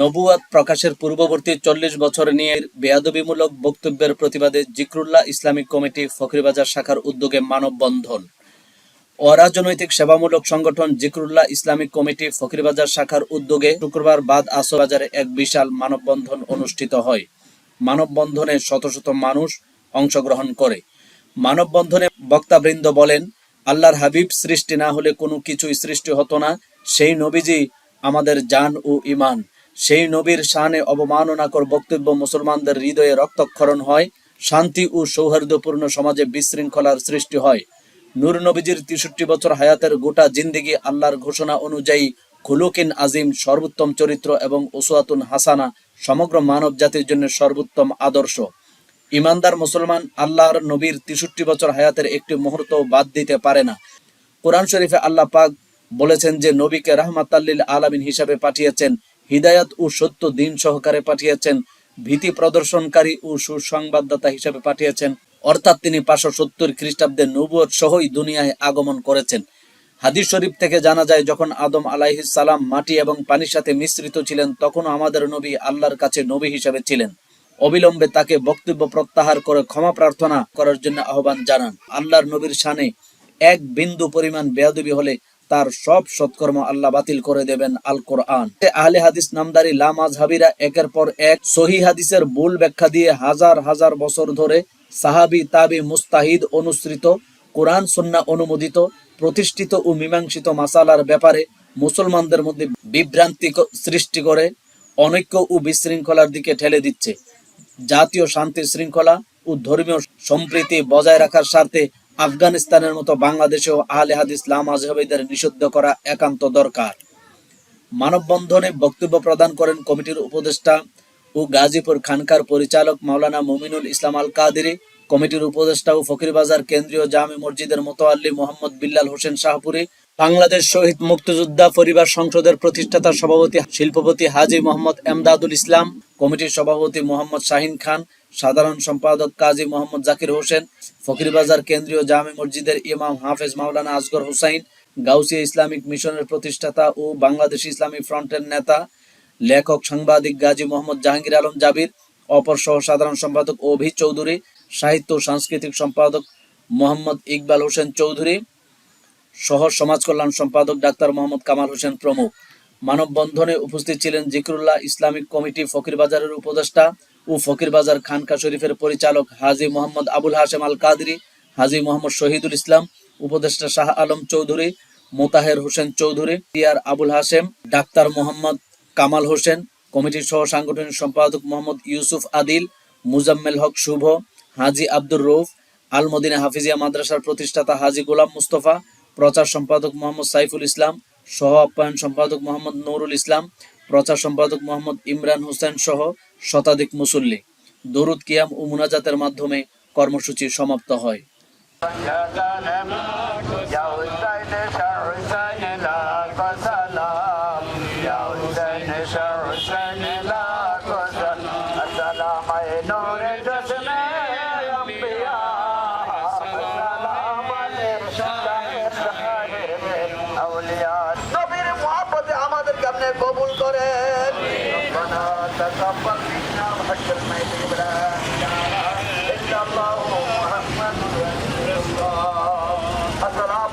নবুয়াত প্রকাশের পূর্ববর্তী চল্লিশ বছর নিয়ে বেয়াদবিমূলক বক্তব্যের প্রতিবাদে জিক্রুল্লাহ ইসলামিক কমিটি ফখরিবাজার শাখার উদ্যোগে মানববন্ধন। অরাজনৈতিক সেবামূলক সংগঠন জিক্রুল্লাহ ইসলামিক কমিটি ফখরিবাজার শাখার উদ্যোগে শুক্রবার বাদ আসর বাজারে এক বিশাল মানববন্ধন অনুষ্ঠিত হয়। মানববন্ধনে শত শত মানুষ অংশগ্রহণ করে। মানববন্ধনে বক্তাবৃন্দ বলেন, আল্লাহর হাবিব সৃষ্টি না হলে কোনো কিছুই সৃষ্টি হতো না। সেই নবীজি আমাদের জান ও ইমান সেই নবীর শানে অবমাননাকর বক্তব্য মুসলমানদের হৃদয়ে রক্তক্ষরণ হয়, শান্তি ও সৌহার্দ্যপূর্ণ সমাজে বিশৃঙ্খলার সৃষ্টি হয়। নূর নবীজির তেষট্টি বছর হায়াতের গোটা জিন্দিগি আল্লাহর ঘোষণা অনুযায়ী খুলুকিন আজিম সর্বোত্তম চরিত্র এবং ওসুয়াতুন হাসানা সমগ্র মানব জাতির জন্য সর্বোত্তম আদর্শ। ইমানদার মুসলমান আল্লাহর নবীর তেষট্টি বছর হায়াতের একটি মুহূর্ত বাদ দিতে পারে না। কোরআন শরীফে আল্লাহ পাক বলেছেন যে, নবীকে রাহমাতাল্লিল আলামিন হিসাবে পাঠিয়েছেন হিদায়াত ও সত্য দিন সহকারে পাঠিয়েছেন, ভীতি প্রদর্শনকারী ও সুসংবাদদাতা হিসাবে পাঠিয়েছেন, অর্থাৎ তিনি পাঁচশো সত্তর খ্রিস্টাব্দে নবুয়ত সহই দুনিয়ায় আগমন করেছেন। হাদিস শরীফ থেকে জানা যায়, যখন আদম সালাম মাটি এবং পানির সাথে মিশ্রিত ছিলেন, তখন আমাদের নবী আল্লাহর কাছে নবী হিসাবে ছিলেন। অবিলম্বে তাকে বক্তব্য প্রত্যাহার করে ক্ষমা প্রার্থনা করার জন্য আহ্বান জানান। আল্লাহর নবীর শানে এক বিন্দু পরিমাণ বেয়াদবি হলে তার সব সৎকর্ম আল্লাহ বাতিল করে দেবেন আল কোরআন আহলে হাদিস নামদারি লা মাজহাবিরা একের পর এক সহি হাদিসের ভুল ব্যাখ্যা দিয়ে হাজার হাজার বছর ধরে সাহাবি, তাবি, মুস্তাহিদ অনুসৃত, কোরআন, সুন্নাহ অনুমোদিত, প্রতিষ্ঠিত ও মীমাংসিত মাসালার ব্যাপারে মুসলমানদের মধ্যে বিভ্রান্তি সৃষ্টি করে, অনৈক্য ও বিশৃঙ্খলার দিকে ঠেলে দিচ্ছে। জাতীয় শান্তি শৃঙ্খলা ও ধর্মীয় সম্প্রীতি বজায় রাখার স্বার্থে আফগানিস্তানের মতো বাংলাদেশেও আহলে হাদিস লাম আজহাবিদের নিষিদ্ধ করা একান্ত দরকার। মানববন্ধনে বক্তব্য প্রদান করেন কমিটির উপদেষ্টা ও গাজীপুর খানকার পরিচালক মাওলানা মমিনুল ইসলাম আল কাদেরি কমিটির উপদেষ্টা ও ফকিরবাজার কেন্দ্রীয় জামি মসজিদের মোতোয়াল্লি মোহাম্মদ বিল্লাল হোসেন শাহপুরী বাংলাদেশ শহীদ মুক্তিযোদ্ধা পরিবার সংসদের প্রতিষ্ঠাতা সভাপতি শিল্পপতি হাজি মোহাম্মদ এমদাদুল ইসলাম, কমিটির সভাপতি মোহাম্মদ শাহিন খান, সাধারণ সম্পাদক কাজী মোহাম্মদ জাকির হোসেন, ফকিরবাজার কেন্দ্রীয় জামে মসজিদের ইমাম হাফেজ মাওলানা আসগর হুসাইন, গাউসিয়া ইসলামিক মিশনের প্রতিষ্ঠাতা ও বাংলাদেশ ইসলামী ফ্রন্টের নেতা, লেখক, সাংবাদিক গাজী মোহাম্মদ জাহাঙ্গীর আলম জাবির, অপর সহ সাধারণ সম্পাদক অভি চৌধুরী, সাহিত্য ও সাংস্কৃতিক সম্পাদক মোহাম্মদ ইকবাল হোসেন চৌধুরী সহ সমাজ কল্যাণ সম্পাদক ডাক্তার মোহাম্মদ কামাল হোসেন প্রমুখ। মানববন্ধনে উপস্থিত ছিলেন জিকরুল্লাহ ইসলামিক কমিটি ফকিরবাজারের উপদেষ্টা ও ফকিরবাজার খানকা শরীফের পরিচালক হাজি মোহাম্মদ আবুল হাশেম আল কাদরি হাজি মোহাম্মদ শহীদুল ইসলাম, উপদেষ্টা শাহ আলম চৌধুরী, মোতাহের হোসেন চৌধুরী টিআর আবুল হাসেম ডাক্তার মোহাম্মদ কামাল হোসেন, কমিটির সহ সাংগঠনিক সম্পাদক মোহাম্মদ ইউসুফ আদিল, মুজাম্মেল হক শুভ, হাজি আব্দুর রৌফ আল মদিনা হাফিজিয়া মাদ্রাসার প্রতিষ্ঠাতা হাজি গোলাম মুস্তফা প্রচার সম্পাদক মোহাম্মদ সাইফুল ইসলাম, সহ আপ্যায়ন সম্পাদক মোহাম্মদ নুরুল ইসলাম, প্রচার সম্পাদক মোহাম্মদ ইমরান হোসেন সহ শতাধিক মুসল্লি। দরুদ কিয়াম ও মুনাজাতের মাধ্যমে কর্মসূচি সমাপ্ত হয়। Shah عليك اولياء নবীর মুহাব্বতে আমাদেরকে আপনি কবুল করেন ربنا تقبل منا وحج الميت إلا الله محمد رسول الله السلام